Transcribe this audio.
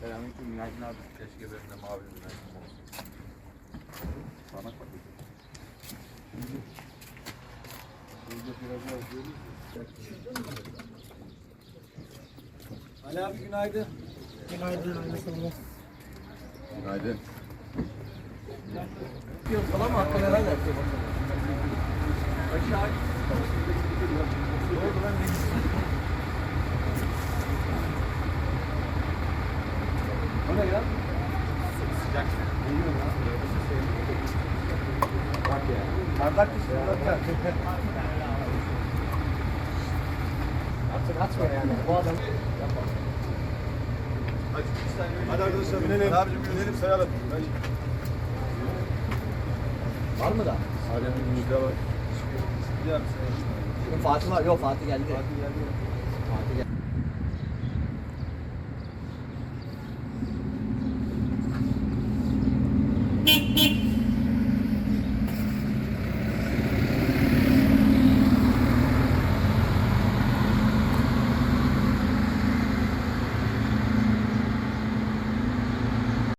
Selamünaleyküm, günaydın abi. Keşke benim de mavi günaydın olsun. Bana bak. Burada biraz daha Ali abi günaydın. Günaydın. Yok falan mı? Hakkı neler yapıyor. Aşağı. Ne oldu lan? Ne ya? Sıcak. Bak ya. Bardak dışında. Artık atma yani. Bu adam Hadi, Hadi arkadaşlar binelim. Abicim binelim sayalım. var mı da? Adem'in müjde var. Fatih var. Yok Fatih geldi. Fatih geldi. Beep, beep.